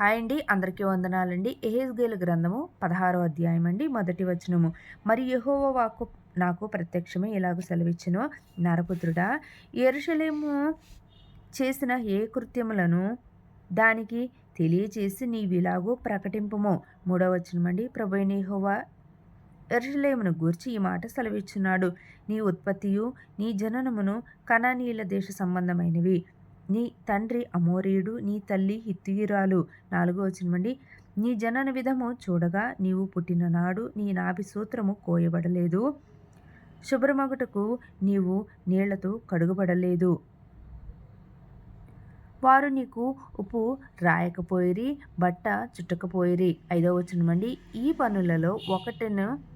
Hi అండి అందరికీ వందనాలండి. ఎహెజ్గేల్ గ్రంథము పదహారో అధ్యాయం అండి మొదటి వచనము. మరి యహోవ వాక్కు నాకు ప్రత్యక్షమే ఇలాగ సెలవిచ్చును నరపుత్రుడా! ఎరుషలేము చేసిన ఏ కృత్యములను దానికి తెలియచేసి నీవిలాగూ ప్రకటింపము? మూడవ వచనమండి ప్రభు యెహోవా ఎరుషలేమును గూర్చి ఈ మాట సెలవిచ్చున్నాడు. నీ ఉత్పత్తియు నీ జననమును కణనీల దేశ సంబంధమైనవి. నీ తండ్రి అమోరీయుడు నీ తల్లి హిత్తియురాలు. నాలుగో వచనమండి. నీ జనన విధము చూడగా నీవు పుట్టిన నాడు నీ నాభి సూత్రము కోయబడలేదు. శుభ్రమగుటకు నీవు నీళ్ళతో కడుగబడలేదు. వారు నీకు ఉప్పు రాయకపోయిరి బట్ట చుట్టకపోయిరి. ఐదో వచనమండి. ఈ పనులలో ఒకటిను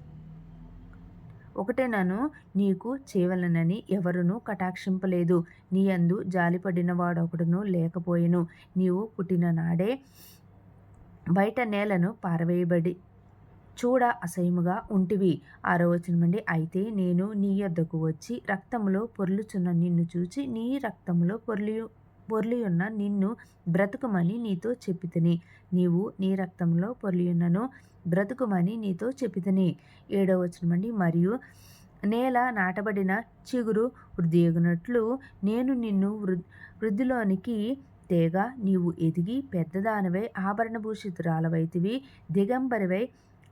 ఒకటేనను నీకు చేయవలనని ఎవరునూ కటాక్షింపలేదు. నీ అందు జాలిపడిన వాడొకడును లేకపోయెను. నీవు పుట్టిన నాడే బయట నేలను పారవేయబడి చూడ అసహ్యముగా ఉంటివి. ఆరో వచనమండి అయితే నేను నీ యొద్దకు వచ్చి రక్తములో పొర్లుచున్న నిన్ను చూచి నీ రక్తములో పొర్లి పొర్లియున్న నిన్ను బ్రతుకమని నీతో చెప్పితిని. నీవు నీ రక్తంలో పొర్లియున్నను బ్రతుకుమని నీతో చెప్పితిని. ఏడవ వచనమండి. మరియు నేల నాటబడిన చిగురు వృద్ధియగునట్లు నేను నిన్ను వృ వృద్ధిలోనికి తేగ నీవు ఎదిగి పెద్దదానివై ఆభరణభూషితురాలవైతివి. దిగంబరివై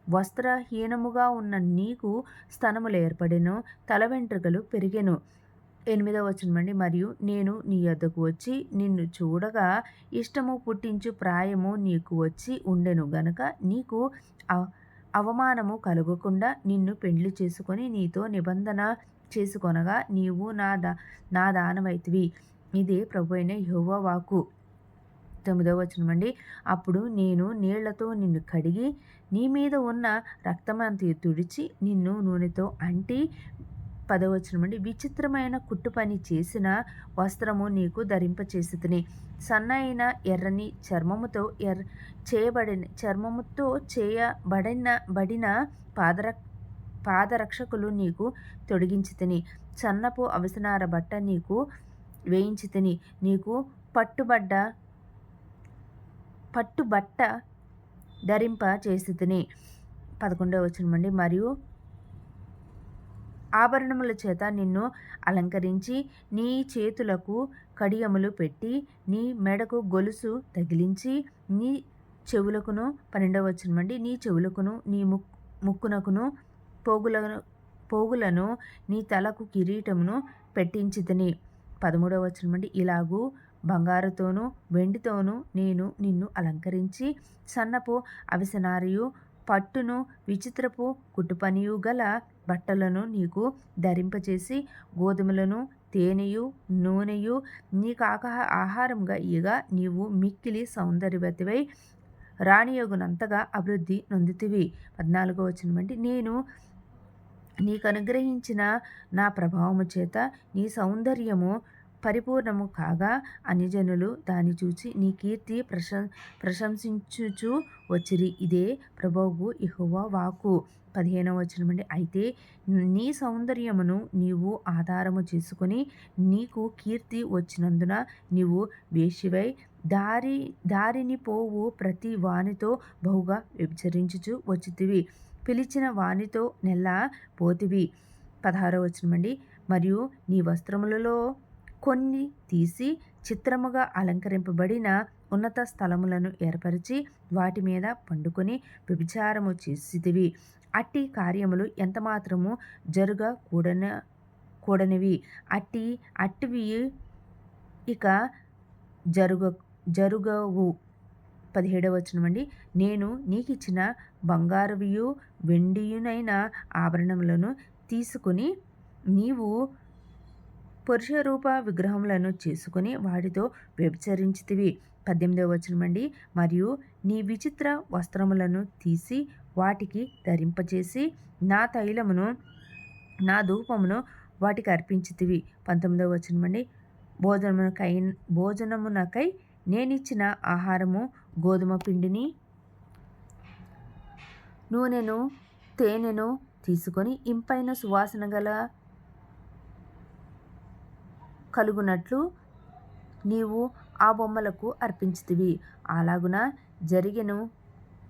వస్త్రహీనముగా ఉన్న నీకు స్తనములు ఏర్పడెను. తల వెంట్రుకలు పెరిగెను. ఎనిమిదవ వచనమండి. మరియు నేను నీ యొద్దకు వచ్చి నిన్ను చూడగా ఇష్టము పుట్టించు ప్రాయము నీకు వచ్చి ఉండెను గనక నీకు అవమానము కలగకుండా నిన్ను పెండ్లి చేసుకొని నీతో నిబంధన చేసుకొనగా నీవు నా దా నా దానమైతివి. ఇదే ప్రభు అయిన వాకు తొమ్మిదవ వచనమండి. అప్పుడు నేను నీళ్ళతో నిన్ను కడిగి నీ మీద ఉన్న రక్తమంతి తుడిచి నిన్ను నూనెతో అంటి పదవచనమండి. విచిత్రమైన కుట్టు పని చేసిన వస్త్రము నీకు ధరింపచేసి సన్నైన ఎర్రని చర్మముతో ఎర్ర చేయబడిన చర్మముతో చేయబడిన బడిన పాదర పాదరక్షకులు నీకు తొడిగించి తిని సన్నపు అవసనార బట్ట నీకు వేయించి తిని నీకు పట్టుబడ్డ పట్టుబట్ట ధరింప చేసి తిని పదకొండవ వచనమండి మరియు ఆభరణముల చేత నిన్ను అలంకరించి నీ చేతులకు కడియములు పెట్టి నీ మెడకు గొలుసు తగిలించి నీ చెవులకును పన్నెండవచ్చునమండి నీ చెవులకును నీ ముక్ ముక్కునకును పోగులను పోగులను నీ తలకు కిరీటమును పెట్టించితని. పదమూడవ వచ్చినమండి ఇలాగూ బంగారుతోనూ వెండితోనూ నేను నిన్ను అలంకరించి సన్నపు అవిసనారియు పట్టును విచిత్రపు కుట్టుపనియు గల బట్టలను నీకు ధరింపచేసి గోధుమలను తేనెయు నూనెయు నీకు ఆకహ ఆహారంగా ఇయగా నీవు మిక్కిలి సౌందర్యవతివై రాణియోగునంతగా అభివృద్ధి నొందుతివి. పద్నాలుగో వచ్చినవంటి నేను నీకు అనుగ్రహించిన నా ప్రభావము చేత నీ సౌందర్యము పరిపూర్ణము కాగా అనిజనులు దాన్ని చూచి నీ కీర్తి ప్రశం ప్రశంసించుచు వచ్చిరి. ఇదే ప్రభువు ఇహువ వాకు పదిహేనవ వచనమండి అయితే నీ సౌందర్యమును నీవు ఆధారము చేసుకొని నీకు కీర్తి వచ్చినందున నీవు వేషివై దారి దారిని పోవు ప్రతి వానితో బహుగా వ్యభిచరించుచు వచ్చితివి. పిలిచిన వానితో నెల పోతివి. పదహారవ వచనమండి మరియు నీ వస్త్రములలో కొన్ని తీసి చిత్రముగా అలంకరింపబడిన ఉన్నత స్థలములను ఏర్పరిచి వాటి మీద పండుకొని వ్యభిచారము చేసితివి. అట్టి కార్యములు ఎంతమాత్రము జరుగ కూడన కూడనివి? అట్టి అట్టివి ఇక జరుగ జరుగవు. పదిహేడవ అండి. నేను నీకు ఇచ్చిన బంగారువియు వెండియునైన ఆభరణములను తీసుకుని నీవు పురుషరూప విగ్రహములను చేసుకుని వాటితో వ్యభిచరించితివి. పద్దెనిమిదవ వచనమండి మరియు నీ విచిత్ర వస్త్రములను తీసి వాటికి ధరింపచేసి నా తైలమును నా ధూపమును వాటికి అర్పించితివి. పంతొమ్మిదవ వచనమండి భోజనమునకై భోజనమునకై నేనిచ్చిన ఆహారము గోధుమ పిండిని నూనెను తేనెను తీసుకొని ఇంపైన సువాసన గల కలుగునట్లు నీవు ఆ బొమ్మలకు అర్పించితివి. అలాగున జరిగెను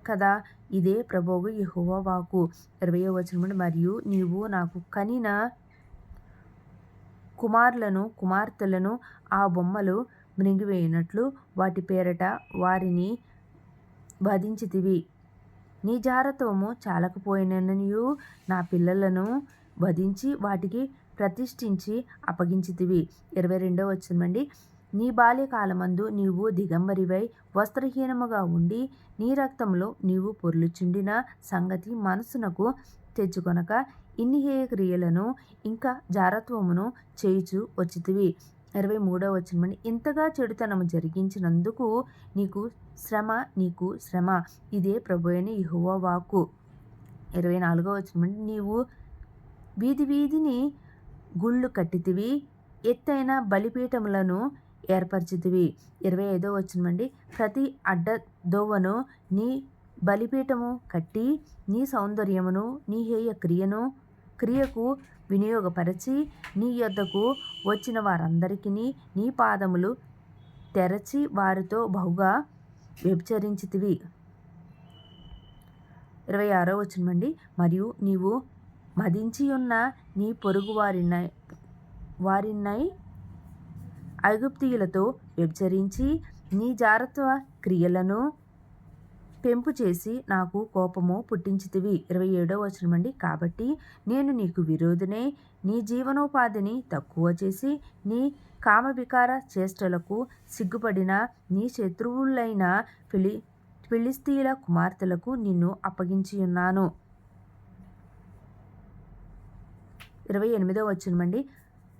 కదా ఇదే ప్రభోగు యహోవా వాకు ఇరవై వచనముడు మరియు నీవు నాకు కనిన కుమారులను కుమార్తెలను ఆ బొమ్మలు మృంగివేయునట్లు వాటి పేరట వారిని వధించితివి. నీ జారత్వము చాలకపోయిననియు నా పిల్లలను వధించి వాటికి ప్రతిష్ఠించి అప్పగించితివి. ఇరవై రెండవ వచ్చిందండి నీ బాల్యకాలమందు నీవు దిగంబరివై వస్త్రహీనముగా ఉండి నీ రక్తంలో నీవు పొర్లుచుండిన సంగతి మనసునకు తెచ్చుకొనక ఇన్ని హేయక్రియలను ఇంకా జారత్వమును చేయుచు వచ్చితివి. ఇరవై మూడో వచ్చినమండి ఇంతగా చెడుతనము జరిగించినందుకు నీకు శ్రమ నీకు శ్రమ. ఇదే ప్రభు అయిన యెహోవా వాక్కు. ఇరవై నాలుగో వచ్చినమండి నీవు వీధి వీధిని గుళ్ళు కట్టితివి ఎత్తైన బలిపీఠములను ఏర్పరిచితివి. ఇరవై ఐదో వచ్చినమండి ప్రతి అడ్డ దోవను నీ బలిపీఠము కట్టి నీ సౌందర్యమును నీ హేయ క్రియను క్రియకు వినియోగపరచి నీ యొద్దకు వచ్చిన వారందరికీ నీ పాదములు తెరచి వారితో బహుగా వ్యభిచరించితివి. ఇరవై ఆరో వచ్చినమండి మరియు నీవు మదించియున్న నీ పొరుగు వారినై వారినై ఐగుప్తీయులతో వ్యభిచరించి నీ జారత్వ క్రియలను పెంపు చేసి నాకు కోపము పుట్టించితివి. ఇరవై ఏడో వచనమండి. కాబట్టి నేను నీకు విరోధినే నీ జీవనోపాధిని తక్కువ చేసి నీ కామవికార చేష్టలకు సిగ్గుపడిన నీ శత్రువులైన ఫిలి ఫిలిస్తీన్ల కుమార్తెలకు నిన్ను అప్పగించి ఉన్నాను ఇరవై ఎనిమిదో వచ్చినమండి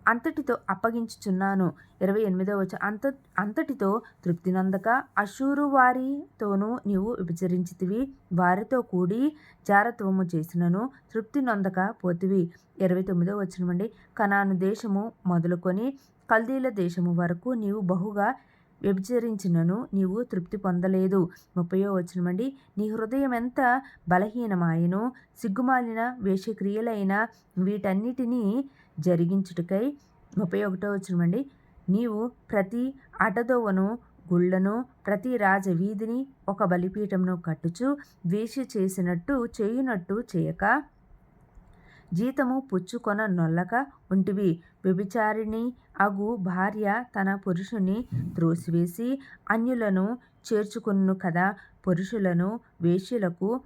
అంతటితో అప్పగించుచున్నాను. ఇరవై ఎనిమిదో వచ్చ అంత అంతటితో తృప్తి నందక అశూరు వారితోనూ నీవు విభచరించితివి. వారితో కూడి జారత్వము చేసినను తృప్తి నొందక పోతివి. ఇరవై తొమ్మిదో వచ్చినమండి కనాను దేశము మొదలుకొని కల్దీల దేశము వరకు నీవు బహుగా వ్యభిచరించినను నీవు తృప్తి పొందలేదు. ముప్పయో వచనమండి. నీ హృదయం ఎంత బలహీనమాయను సిగ్గుమాలిన వేషక్రియలైన వీటన్నిటినీ జరిగించుటకై ముప్పై ఒకటో వచనమండి. నీవు ప్రతి అటదోవను గుళ్ళను ప్రతి రాజవీధిని ఒక బలిపీఠంను కట్టుచు వేష చేసినట్టు చేయునట్టు చేయక జీతము పుచ్చుకొన నొల్లక ఉంటివి. వ్యభిచారిణి అగు భార్య తన పురుషుని త్రోసివేసి అన్యులను చేర్చుకును కదా. పురుషులను వేశ్యలకు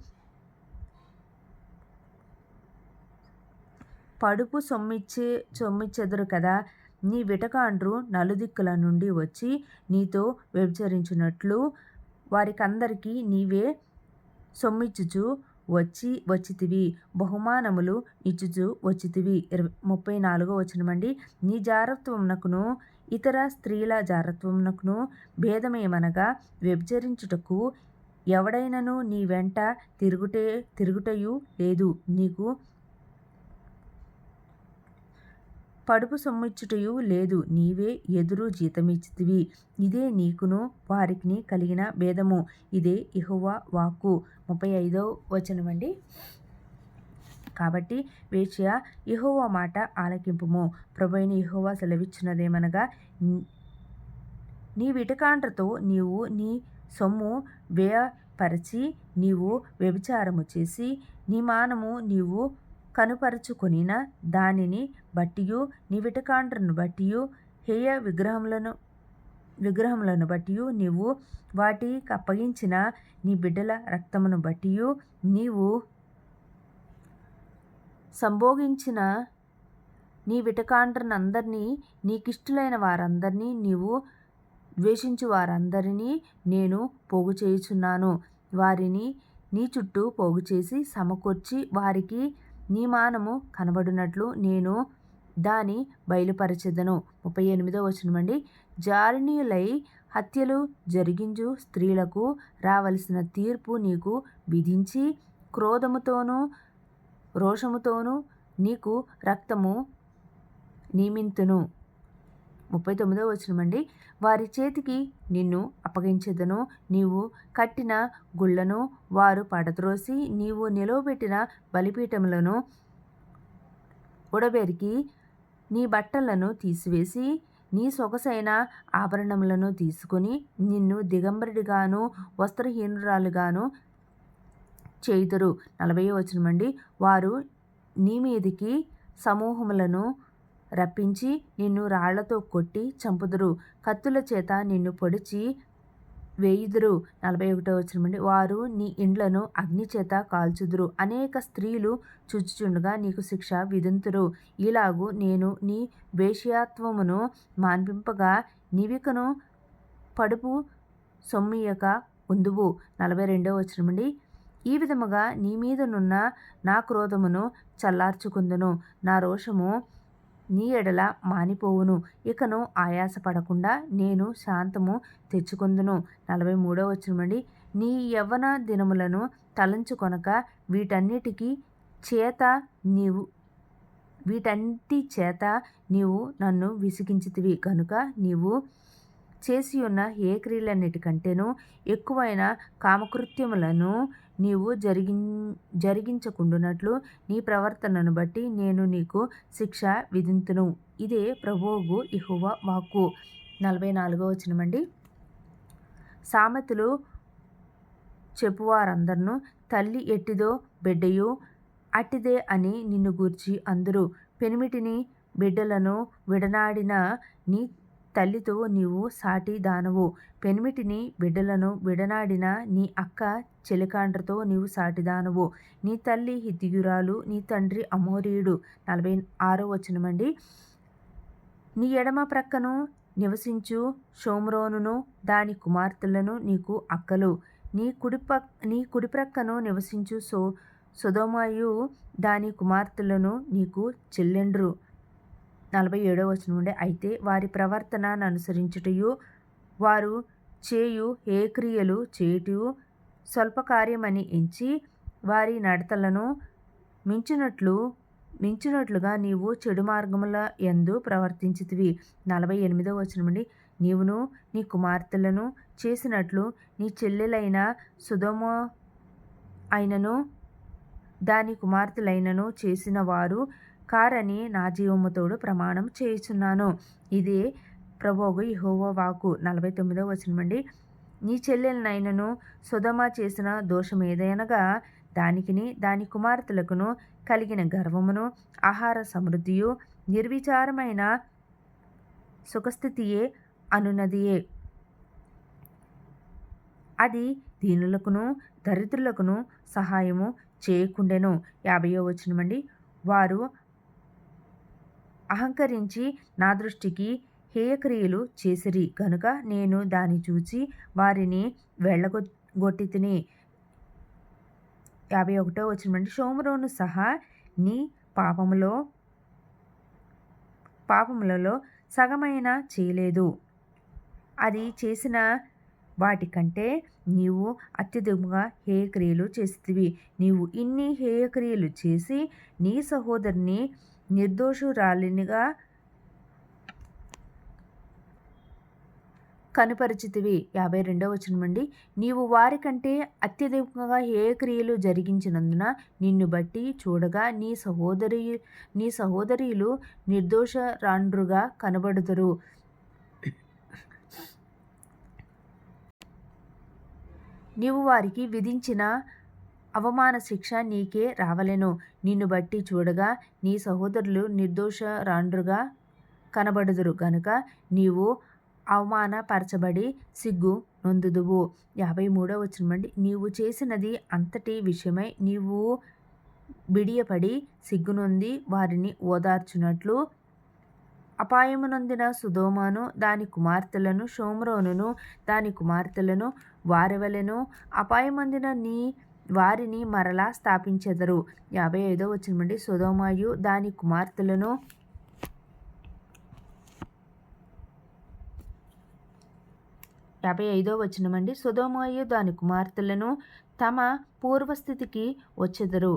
పడుపు సొమ్మిచ్చే సొమ్మిచ్చెదరు కదా. నీ విటకాండ్రు నలుదిక్కుల నుండి వచ్చి నీతో వ్యభిచరించినట్లు వారికందరికీ నీవే సొమ్మిచ్చుచు. వచ్చి వచ్చితివి. బహుమానములు ఇచ్చుచు వచ్చితివి. ఇరవై ముప్పై నాలుగో వచనమండి. నీ జారత్వమునకును ఇతర స్త్రీల జారత్వమునకును భేదమేమనగా వ్యభిచరించుటకు ఎవడైనను నీ వెంట తిరుగుటే తిరుగుటయు లేదు. నీకు పడుపు సొమ్మిచ్చుటయు లేదు. నీవే ఎదురు జీతమిచ్చితివి. ఇదే నీకును వారికి కలిగిన భేదము. ఇదే ఇహువా వాక్కు. ముప్పై ఐదో వచనమండి. కాబట్టి వేశ్య ఇహోవా మాట ఆలకింపుము. ప్రభైన ఇహోవా సెలవిచ్చినదేమనగా నీ విటకాండ్రతో నీవు నీ సొమ్ము వ్యయపరచి నీవు వ్యభిచారము చేసి నీ మానము నీవు కనుపరుచుకొనిన దానిని బట్టియు నీవిటకాండ్రను బట్టియు హేయ విగ్రహములను విగ్రహములను బట్టియు నీవు వాటికి అప్పగించిన నీ బిడ్డల రక్తమును బట్టియు నీవు సంభోగించిన నీ విటకాండ్రనందరినీ నీకిష్టులైన వారందరినీ నీవు ద్వేషించు వారందరినీ నేను పోగు చేయుచున్నాను. వారిని నీ చుట్టూ పోగు చేసి సమకూర్చి వారికి నీ మానము కనబడినట్లు నేను దాని బయలుపరచెదను. ముప్పై ఎనిమిదో వచనమండి జారిణీయులై హత్యలు జరిగించు స్త్రీలకు రావలసిన తీర్పు నీకు విధించి క్రోధముతోనూ రోషముతోనూ నీకు రక్తము నియమింతును. ముప్పై తొమ్మిదో వచనమండి వారి చేతికి నిన్ను అప్పగించదను. నీవు కట్టిన గుళ్ళను వారు పడద్రోసి నీవు నిలవబెట్టిన బలిపీఠములను ఉడబెరికి నీ బట్టలను తీసివేసి నీ సొగసైన ఆభరణములను తీసుకుని నిన్ను దిగంబరుడిగాను వస్త్రహీనురాలుగాను చేయుదురు. నలభై వచనమండి వారు నీ మీదికి సమూహములను రప్పించి నిన్ను రాళ్ళతో కొట్టి చంపుదురు. కత్తుల చేత నిన్ను పొడిచి వేయుదురు. నలభై ఒకటో వచ్చినమండి వారు నీ ఇండ్లను అగ్ని చేత కాల్చుదురు. అనేక స్త్రీలు చుచ్చుచుండగా నీకు శిక్ష విధింతురు. ఇలాగు నేను నీ వేశ్యాత్వమును మాన్పింపగా నివికను పడుపు సొమ్మియక ఉందువు. నలభై రెండో వచ్చినమండి ఈ విధముగా నీ మీదనున్న నా క్రోధమును చల్లార్చుకుందును. నా రోషము నీ ఎడల మానిపోవును. ఇకను ఆయాసపడకుండా నేను శాంతము తెచ్చుకుందును. నలభై మూడో వచ్చినమండి నీ యవ్వన దినములను తలంచుకొనక వీటన్నిటికీ చేత నీవు వీటన్నిటి చేత నీవు నన్ను విసిగించితివి. కనుక నీవు చేసి ఉన్న ఏ క్రియలన్నిటికంటేనూ ఎక్కువైన కామకృత్యములను నీవు జరిగి జరిగించకుండునట్లు నీ ప్రవర్తనను బట్టి నేను నీకు శిక్ష విధింతును. ఇదే ప్రభువు ఇహువ వాక్కు. నలభై నాలుగో వచనమండి. సామెతలు చెప్పువారందరూ తల్లి ఎట్టిదో బిడ్డయు అట్టిదే అని నిన్ను గూర్చి అందరూ. పెనిమిటిని బిడ్డలను విడనాడిన నీ తల్లితో నీవు సాటి దానవు పెనిమిటిని బిడ్డలను విడనాడిన నీ అక్క చెలికాండ్రతో నీవు సాటిదానవు. నీ తల్లి హిద్దిగురాలు నీ తండ్రి అమోరీయుడు. నలభై ఆరో వచనమండి. నీ ఎడమ ప్రక్కను నివసించు షోమ్రోనును దాని కుమార్తెలను నీకు అక్కలు. నీ కుడి నీ కుడి ప్రక్కను నివసించు సో సుధోమయు దాని కుమార్తెలను నీకు చెల్లెండ్రు. నలభై ఏడవ వచనం ఉండే అయితే వారి ప్రవర్తనను అనుసరించుటయు వారు చేయు ఏ క్రియలు చేయుటూ స్వల్పకార్యమని ఎంచి వారి నడతలను మించినట్లు మించినట్లుగా నీవు చెడు మార్గముల ఎందు ప్రవర్తించితివి. నలభై ఎనిమిదో వచనమండి నీవును నీ కుమార్తెలను చేసినట్లు నీ చెల్లెలైన సుధమ అయినను దాని కుమార్తెలైనను చేసిన వారు కారని నా జీవముతోడు ప్రమాణం చేయుచున్నాను. ఇదే ప్రభోగు ఇహోవో వాకు నలభై తొమ్మిదో వచనమండి. నీ చెల్లెలనైనను సుధమ చేసిన దోషం ఏదైనగా దానికిని దాని కుమార్తెలకును కలిగిన గర్వమును ఆహార సమృద్ధియు నిర్విచారమైన సుఖస్థితియే అనునదియే. అది దీనులకును దరిద్రులకును సహాయము చేయకుండెను. యాభయో వచ్చినమండి వారు అహంకరించి నా దృష్టికి హేయక్రియలు చేసిరి. కనుక నేను దాన్ని చూచి వారిని వెళ్ళగొట్టి తిని. యాభై ఒకటో వచ్చినటువంటి సోమరోను సహా నీ పాపములో పాపములలో సగమైన చేయలేదు. అది చేసిన వాటికంటే నీవు అత్యధికంగా హేయక్రియలు చేస్తేవి. నీవు ఇన్ని హేయక్రియలు చేసి నీ సహోదరుని నిర్దోషురాలినిగా కనుపరిచితివి. యాభై రెండవ వచనమండి నీవు వారికంటే అత్యధికంగా ఏ క్రియలు జరిగించినందున నిన్ను బట్టి చూడగా నీ సహోదరి నీ సహోదరులు నిర్దోషరాండ్రుగా కనబడుదురు. నీవు వారికి విధించిన అవమాన శిక్ష నీకే రావలెను. నిన్ను బట్టి చూడగా నీ సహోదరులు నిర్దోషరాండ్రుగా కనబడుదురు. గనుక నీవు అవమానపరచబడి సిగ్గు నొందుదువు. యాభై మూడో వచ్చినమండి నీవు చేసినది అంతటి విషయమై నీవు బిడియపడి సిగ్గునొంది వారిని ఓదార్చునట్లు అపాయమునొందిన సుధోమాను దాని కుమార్తెలను షోమ్రోనును దాని కుమార్తెలను వారెవలెను అపాయమందిన నీ వారిని మరలా స్థాపించెదరు. యాభై ఐదో వచ్చినమండి సుధోమాయు దాని కుమార్తెలను యాభై ఐదో వచనమండి సుధోమయు దాని కుమార్తెలను తమ పూర్వస్థితికి వచ్చెదరు.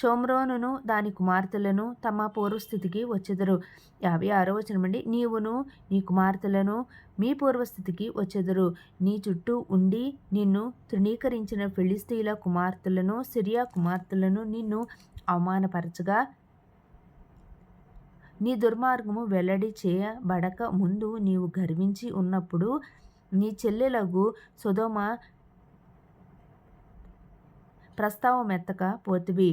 షోమ్రోనును దాని కుమార్తెలను తమ పూర్వస్థితికి వచ్చెదరు. యాభై ఆరో వచనమండి. నీవును నీ కుమార్తెలను మీ పూర్వస్థితికి వచ్చెదరు. నీ చుట్టూ ఉండి నిన్ను తృణీకరించిన ఫిలిస్తీల కుమార్తెలను సిరియా కుమార్తెలను నిన్ను అవమానపరచగా నీ దుర్మార్గము వెల్లడి చేయబడక ముందు నీవు గర్వించి ఉన్నప్పుడు నీ చెల్లెలకు సుధోమ ప్రస్తావమెత్తక పోతివి.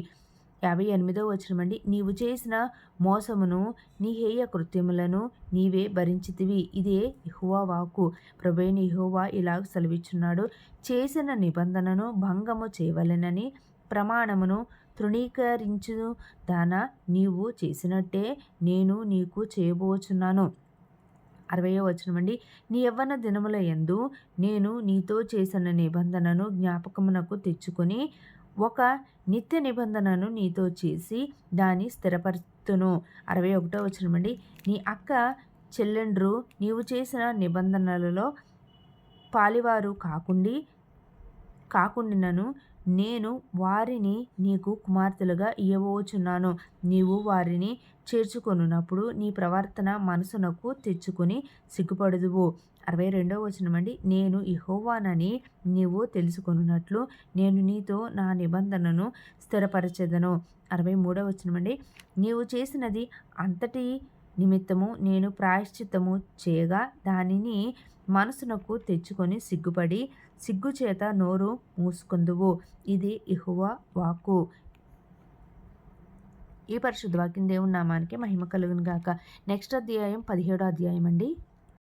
యాభై ఎనిమిదో వచనమండి. నీవు చేసిన మోసమును నీ హేయ కృత్యములను నీవే భరించితివి. ఇదే ఇహువా వాకు ప్రభైన ఇహోవా ఇలా సెలవిచ్చున్నాడు. చేసిన నిబంధనను భంగము చేయవలెనని ప్రమాణమును తృణీకరించు దాన నీవు చేసినట్టే నేను నీకు చేయబోచున్నాను. అరవయో వచనమండి. నీ యవ్వన దినముల ఎందు నేను నీతో చేసిన నిబంధనను జ్ఞాపకమునకు తెచ్చుకొని ఒక నిత్య నిబంధనను నీతో చేసి దాన్ని స్థిరపరుతును అరవై ఒకటో వచ్చినమండి నీ అక్క చెల్లెండ్రు నీవు చేసిన నిబంధనలలో పాలివారు కాకుండి కాకుండినను నేను వారిని నీకు కుమార్తెలుగా ఇవ్వవచ్చున్నాను నీవు వారిని చేర్చుకొనున్నప్పుడు నీ ప్రవర్తన మనసునకు తెచ్చుకొని సిగ్గుపడుదువు. అరవై రెండవ వచనమండి నేను ఇహోవానని నీవు తెలుసుకొనున్నట్లు నేను నీతో నా నిబంధనను స్థిరపరచెదను. అరవై మూడవ వచనమండి నీవు చేసినది అంతటి నిమిత్తము నేను ప్రాయశ్చిత్తము చేయగా దానిని మనసునకు తెచ్చుకొని సిగ్గుపడి సిగ్గుచేత నోరు మూసుకుందువు. ఇది ఇహువ వాకు ఈ పరిశుద్ధ వాక్యం దేవుని నామానికి మహిమ కలుగును గాక. నెక్స్ట్ అధ్యాయం పదిహేడో అధ్యాయం అండి